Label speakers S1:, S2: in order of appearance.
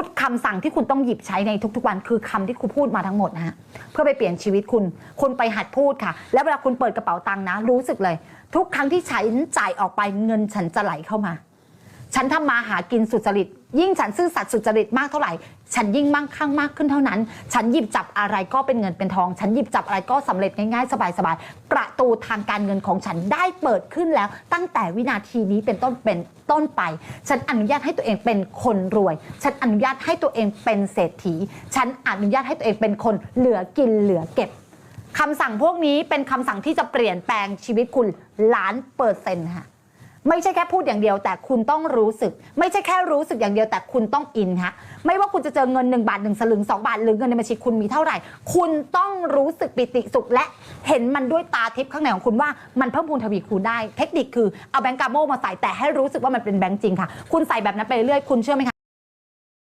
S1: ชุดคำสั่งที่คุณต้องหยิบใช้ในทุกๆวัน คือคำที่คุณพูดมาทั้งหมดนะฮะเพื่อไปเปลี่ยนชีวิตคุณ คุณไปหัดพูดค่ะ แล้วเวลาคุณเปิดกระเป๋าตังค์นะ รู้สึกเลย ทุกครั้งที่ฉันจ่ายออกไปเงินฉันจะไหลเข้ามา ฉันทำมาหากินสุจริต ยิ่งฉันซื่อสัตย์สุจริตมากเท่าไหร่ ฉันยิ่งมั่งคั่งมากขึ้นเท่านั้น ฉันหยิบจับอะไรก็เป็นเงินเป็นทอง ฉันหยิบจับอะไรก็สำเร็จง่ายๆ สบายๆ ประตูทางการเงินของฉันได้เปิดขึ้นแล้ว ตั้งแต่วินาทีนี้เป็นต้นเป็นต้นไป ฉันอนุญาตให้ตัวเองเป็นคนรวย ฉันอนุญาตให้ตัวเองเป็นเศรษฐี ฉันอนุญาตให้ตัวเองเป็นคนเหลือกินเหลือเก็บคำสั่งพวกนี้เป็นคำสั่งที่จะเปลี่ยนแปลงชีวิตคุณล้านเปอร์เซ็นต์ค่ะ ไม่ใช่แค่พูดอย่างเดียว แต่คุณต้องรู้สึก ไม่ใช่แค่รู้สึกอย่างเดียวแต่คุณต้องอินฮะไม่ว่าคุณจะเจอเงิน 1 บาท 1 สลึง 2 บาท หรือเงินในบัญชีคุณมีเท่าไหร่ คุณต้องรู้สึกปิติสุขและเห็นมันด้วยตาทิพย์ข้างในของคุณว่ามันเพิ่มพูนทวีคูณได้ เทคนิคคือเอาแบงก์กาโมมาใส่แต่ให้รู้สึกว่ามันเป็นแบงก์จริงค่ะ คุณใส่แบบนั้นไปเรื่อยคุณเชื่อไหมคะ